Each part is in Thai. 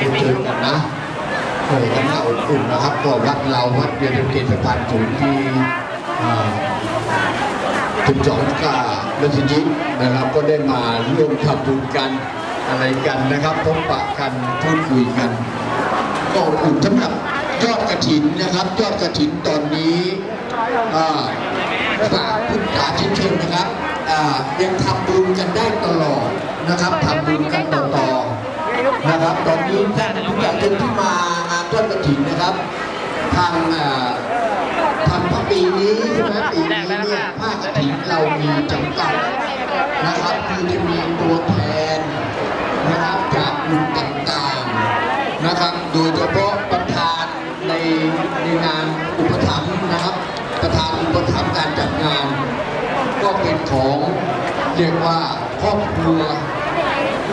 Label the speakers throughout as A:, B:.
A: กันได้เจอกันนะเออกันหน้าอบอุ่นนะครับก็วัดเราวัดเวียนเกตสะพานสูงที่อ่าทุกสองกาและสิจินะครับก็ได้มาร่วมทำบุญกันอะไรกันนะครับพบปะกันพูดคุยกัน ก็อุ่นสำหรับยอดกระถินนะครับ ยอดกระถินตอนนี้ฝากพุทธาชินชนนะครับยังทำบุญกันได้ตลอดนะครับทำบุญกันต่อๆ นะครับ ตอนนี้ท่านผู้ใหญ่ที่มางานยอดกระถิ่นนะครับ ทางอ่าทำพระปีนี้ใช่ไหมปีนี้เนี่ยผ้ากระถิ่นเรามีจำกัดนะครับคือจะมีตัวแทนนะครับจากกลุ่มต่างๆนะครับ โดยเฉพาะประธานในในงานอุปถัมภ์นะครับ ประธานอุปถัมภ์การจัดงาน ก็เป็นของเรียกว่าครอบครัว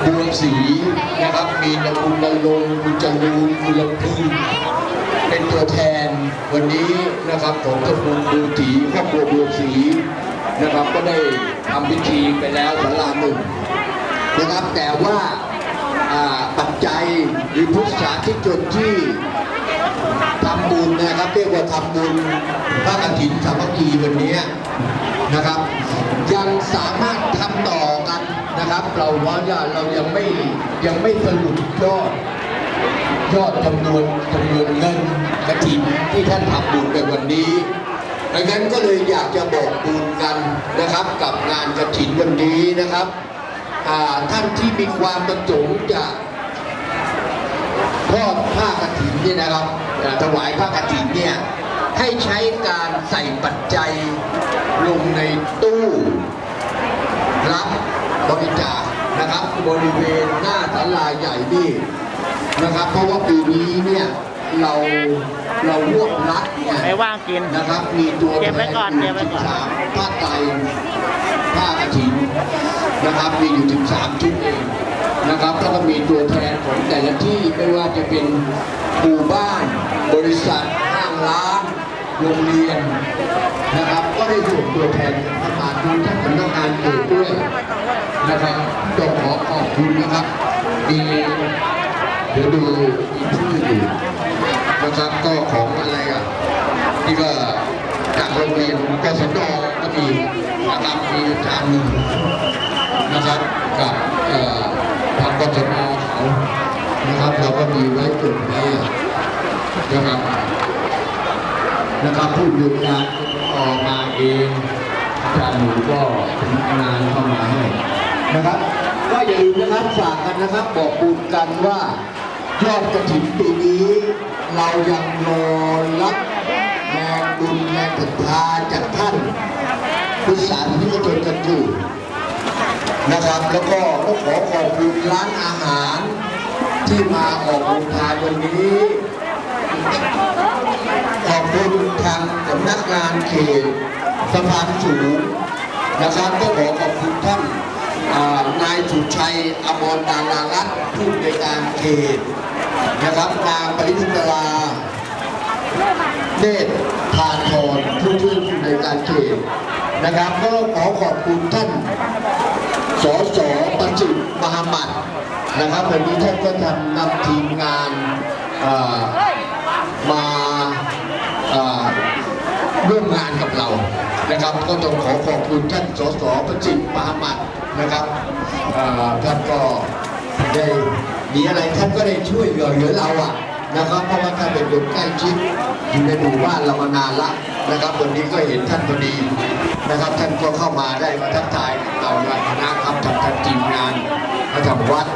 A: ดวศรีนะครับ มีนคุณนรงคุณจรูนคุณลำพึงเป็นตัวแทนวันนี้นะครับของตระกูลบัวศรีครอบครัวบัวศรีนะครับก็ได้ทำพิธีไปแล้วสาราหนึ่งนะครับแต่ว่า ปัจจัยหรือพุทธศาสนิกชนที่ทำบุญนะครับเรียกว่าทำบุญพระกฐินสามัคคีวันนี้นะครับ ยังสามารถทำต่อกันนะครับ เราว่าเรายังไม่ยังไม่สรุปยอดยอดจำนวนจำนวนเงินกระถินที่ท่านทำบุญในวันนี้ดังนั้นก็เลยอยากจะบอกบุญกันนะครับ กับงานกระถินวันนี้นะครับ ท่านที่มีความประสงค์จะทอดผ้ากระถินเนี่ยนะครับถวายผ้ากระถินเนี่ยให้ใช้การใส่ปัจจัยลงในตู้รับบริจาคนะครับ บริเวณหน้าศาลาใหญ่นี่นะครับ เพราะว่าปีนี้เนี่ยเรา เรารวบรัดเนี่ย
B: ไม่ว่างกิน
A: นะครับ มีตัว
B: เก็บไว้ก่อน
A: แท
B: เก็บไว้ก่อน
A: สามผ้าไตรผ้ากระถินนะครับ มีอยู่ถึงสามชุดเองนะครับ แล้วก็มีตัวแทนของแต่ละที่ไม่ว่าจะเป็นหมู่บ้าน บริษัทห้างร้าน โรงเรียนนะครับ ก็ได้ส่งตัวแทนเข้ามาดูท่านสำนักงานเขตด้วยนะครับต้องขอขอบคุณนะครับ มีเดี๋ยวดูมีชื่ออยู่ นะครับก็ของอะไรอะนี่ก็จากโรงเรียนกศนก็มีนะครับมีอาจารย์หนึ่งนะครับกับทางกศนเขานะครับเราก็มีไว้กลุ่มนี้นะครับนะครับผู้ดูการออกมาเองจารย์หนูก็ถึงงานเข้ามาให้นะครับ ก็อย่าลืมนะครับฝากกันนะครับ บอกบุญกันว่า ยอดกระถิ่นปีนี้ เรายังรอรับแรงบุญแรงศรัทธาจากท่านพุทธศาสนิกชนกันอยู่นะครับ แล้วก็ต้องขอขอบคุณร้านอาหารที่มาออกโรงทานวันนี้ ขอบคุณทางสำนักงานเขตสะพานสูงนะครับก็ขอขอบคุณท่าน นายสุชัยอมรดารารัตน์ผู้ในการเขตนะครับนางปริศตราเนตรพานทรผู้ช่วยผู้ในการเขตนะครับก็ขอขอบคุณท่านสสประจิตรมหามัดนะครับวันนี้ท่านก็ทำนำทีมงานมาเอ่อร่วมงานกับเรา นะครับ ก็ต้องขอขอบคุณท่านสสประจิตรมหมัดนะครับท่านก็ได้มีอะไรท่านก็ได้ช่วยเหลือเราอะนะครับเพราะว่าท่านเป็นคนใกล้ชิดอยู่ในหมู่บ้านเรามานานละนะครับวันนี้ก็เห็นท่านพอดีนะครับ ท่านก็เข้ามาได้มาทักทายเราในฐานะครับทางทางทีมงานประจำวัด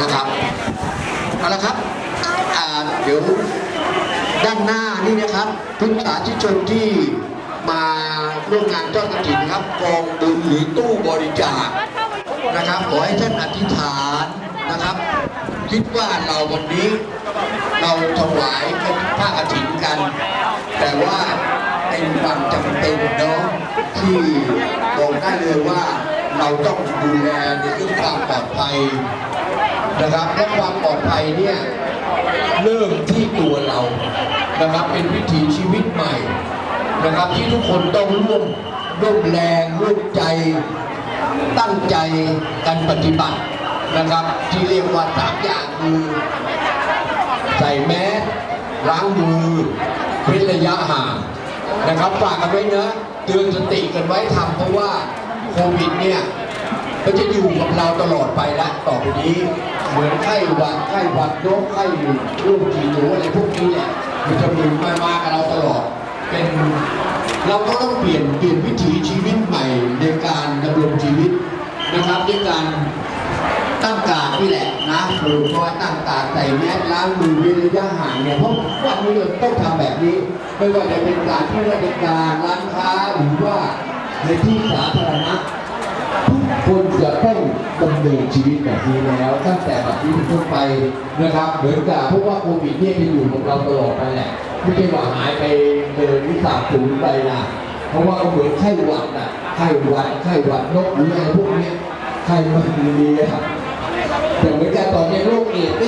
A: นะครับเอาละครับเดี๋ยว ด้านหน้านี่นะครับทุกสาธุชนที่มาร่วมงานทอดกฐินนะครับกองบุญหรือตู้บริจาคนะครับ ขอให้ท่านอธิษฐานนะครับ คิดว่าเราวันนี้เราถวายผ้ากฐินกัน แต่ว่าเป็นความจำเป็นเนาะที่บอกได้เลยว่าเราต้องดูแลในเรื่องความปลอดภัยนะครับและความปลอดภัยเนี่ย เริ่มที่ตัวเรานะครับเป็นวิถีชีวิตใหม่นะครับที่ทุกคนต้องร่วมร่วมแรงร่วมใจตั้งใจกันปฏิบัตินะครับ ที่เรียกว่าสามอย่างคือใส่แมสล้างมือเว้นระยะห่างนะครับฝากกันไว้นะเตือนสติกันไว้ทำเพราะว่าโควิดเนี่ย ก็จะอยู่กับเราตลอดไปละต่อไปนี้ เหมือนไข้หวัดไข้หวัดนกไข้ลูกจีหนูอะไรพวกนี้เนี่ยมันจะมีมามากับเราตลอด เป็นเราก็ต้องเปลี่ยนเปลี่ยนวิถีชีวิตใหม่ในการดำรงชีวิตนะครับด้วยการตั้งการดนี่แหละนะคือเพราะว่าตั้งการดใส่แมสล้างมือเว้นระยะห่างเนี่ยเพราะวันนี้เราต้องทำแบบนี้ ไม่ว่าจะเป็นการที่ราชการร้านค้าหรือว่าในที่สาธารณะ คนจะต้องดำเนินชีวิตแบบนี้แล้ว ตั้งแต่แบบนี้เป็นต้นไปนะครับเหมือนกับเพราะว่าโควิดเนี่ยจะอยู่กับเราตลอดไปแหละไม่ใช่ว่าหายไปเดินวิสาสูญไปนะเพราะว่าก็เหมือนไข้หวัดน่ะไข้หวัดไข้หวัดนกหรืออะไรพวกนี้ยใครมันดีอะแต่เหมือนกับตอนนี้โรคเอดส์